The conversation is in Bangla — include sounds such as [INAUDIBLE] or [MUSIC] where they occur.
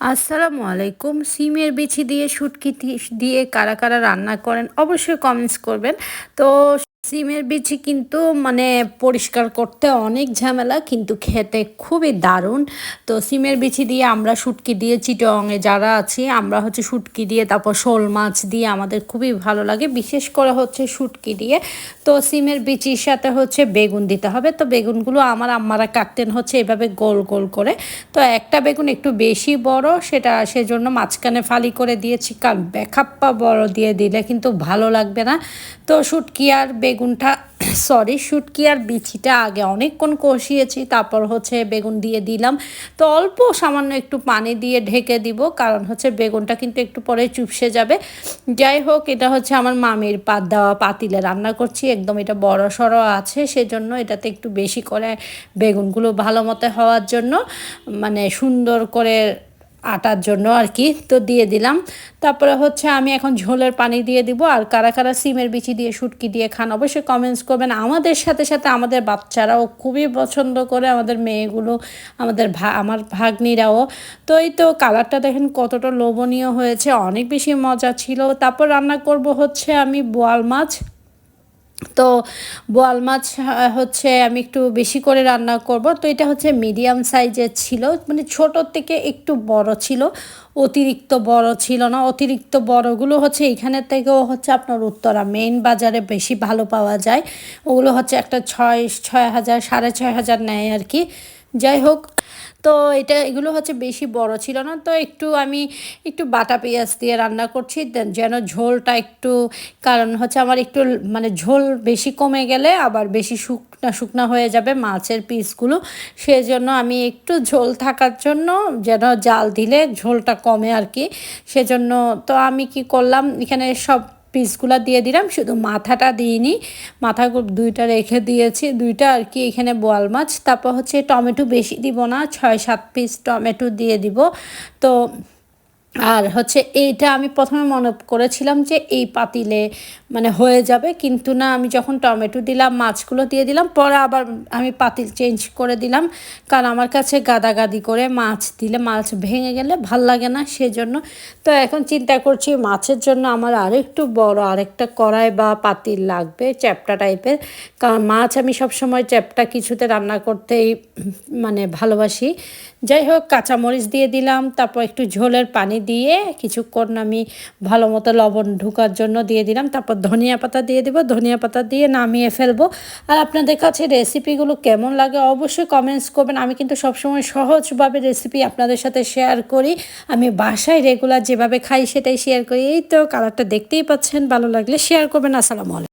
আসসালামু আলাইকুম। সিমের বিচি দিয়ে শুটকি দিয়ে কারা কারা রান্না করেন অবশ্যই কমেন্টস করবেন। তো সিমের বিচি কিন্তু মানে পরিষ্কার করতে অনেক ঝামেলা, কিন্তু খেতে খুবই দারুণ। তো সিমের বিচি দিয়ে আমরা শুটকি দিয়ে চিটংয়ে যারা আছি, আমরা হচ্ছে শুটকি দিয়ে, তারপর শোল মাছ দিয়ে আমাদের খুবই ভালো লাগে। বিশেষ করে হচ্ছে শুটকি দিয়ে। তো সিমের বিচির সাথে হচ্ছে বেগুন দিতে হবে। তো বেগুনগুলো আমার আম্মারা কাটতেন হচ্ছে এভাবে গোল গোল করে। তো একটা বেগুন একটু বেশি বড়, সেটা সেজন্য মাঝখানে ফালি করে দিয়েছি। কারণ বেখাপ্পা বড় দিয়ে দিলে কিন্তু ভালো লাগবে না। তো শুটকি আর বেগুনটা [COUGHS] সরি শুটকি আর বিচিটা আগে অনেকক্ষণ কষিয়েছি, তারপর হচ্ছে বেগুন দিয়ে দিলাম। তো অল্প সামান্য একটু পানি দিয়ে ঢেকে দিব, কারণ হচ্ছে বেগুনটা কিন্তু একটু পরে চুপসে যাবে। যাই হোক, এটা হচ্ছে আমার মামির পাত দেওয়া পাতিলে রান্না করছি, একদম এটা বড় সড়ো আছে, সেজন্য এটাতে একটু বেশি করে বেগুনগুলো ভালো মতো হওয়ার জন্য মানে সুন্দর করে আটার জন্য আর কি, তো দিয়ে দিলাম। তারপরে হচ্ছে আমি এখন ঝোলের পানি দিয়ে দিব, আর কারা কারা সিমের বিচি দিয়ে শুটকি দিয়ে খান অবশ্যই কমেন্টস করবেন। আমাদের সাথে সাথে আমাদের বাচ্চারাও খুবই পছন্দ করে, আমাদের মেয়েগুলো, আমাদের ভা, আমার ভাগ্নিরাও। তো এই তো কালারটা দেখেন কতটা লোভনীয় হয়েছে, অনেক বেশি মজা ছিল। তারপর রান্না করব হচ্ছে আমি বোয়াল মাছ। তো বোয়াল মাছ হচ্ছে আমি একটু বেশি করে রান্না করব। তো এটা হচ্ছে মিডিয়াম সাইজের ছিল মানে ছোটোর থেকে একটু বড় ছিল। অতিরিক্ত বড় ছিল না। অতিরিক্ত বড়গুলো হচ্ছে এখানের থেকেও হচ্ছে আপনার উত্তরা মেইন বাজারে বেশি ভালো পাওয়া যায়। ওগুলো হচ্ছে একটা ছয় ছয় হাজার, সাড়ে ছয় হাজার নেয় আর কি। যাই হোক, তো এটা, এগুলো হচ্ছে বেশি বড় ছিল না। তো একটু আমি একটু বাটা পেঁয়াজ দিয়ে রান্না করছি যেন ঝোলটা একটু, কারণ হচ্ছে আমার একটু মানে ঝোল বেশি কমে গেলে আবার বেশি শুকনা শুকনা হয়ে যাবে মাছের পিসগুলো। সেই জন্য আমি একটু ঝোল থাকার জন্য যেন জাল দিলে ঝোলটা কমে আর কি। সেজন্য তো আমি কি করলাম, এখানে সব পিসগুলো দিয়ে দিলাম, শুধু মাথাটা দিইনি। মাথা দুইটা রেখে দিয়েছি, দুইটা আর কি, এখানে বোয়াল মাছ। তারপর হচ্ছে টমেটো বেশি দিব না, ছয় সাত পিস টমেটো দিয়ে দিব। তো আর হচ্ছে এইটা আমি প্রথমে মনে করেছিলাম যে এই পাতিলে মানে হয়ে যাবে, কিন্তু না, আমি যখন টমেটো দিলাম, মাছগুলো দিয়ে দিলাম, পরে আবার আমি পাতিল চেঞ্জ করে দিলাম, কারণ আমার কাছে গাদাগাদি করে মাছ দিলে মাছ ভেঙে গেলে ভালো লাগে না সেজন্য। তো এখন চিন্তা করছি মাছের জন্য আমার আরেকটু বড় আরেকটা কড়াই বা পাতিল লাগবে, চ্যাপটা টাইপের, কারণ মাছ আমি সবসময় চ্যাপটা কিছুতে রান্না করতেই মানে ভালোবাসি। যাই হোক, কাঁচামরিচ দিয়ে দিলাম, তারপর একটু ঝোলের পানি দিয়ে কিছুক্ষণ আমি ভালো মতো লবণ ঢুকার জন্য দিয়ে দিলাম। তারপর ধনিয়া পাতা দিয়ে দেবো। ধনিয়া পাতা দিয়ে নামিয়ে ফেলব। আর আপনাদের কাছে রেসিপিগুলো কেমন লাগে অবশ্যই কমেন্টস করবেন। আমি কিন্তু সবসময় সহজভাবে রেসিপি আপনাদের সাথে শেয়ার করি। আমি বাসায় রেগুলার যেভাবে খাই সেটাই শেয়ার করি। এই তো কালারটা দেখতেই পাচ্ছেন। ভালো লাগলে শেয়ার করবেন। আসসালামু আলাইকুম।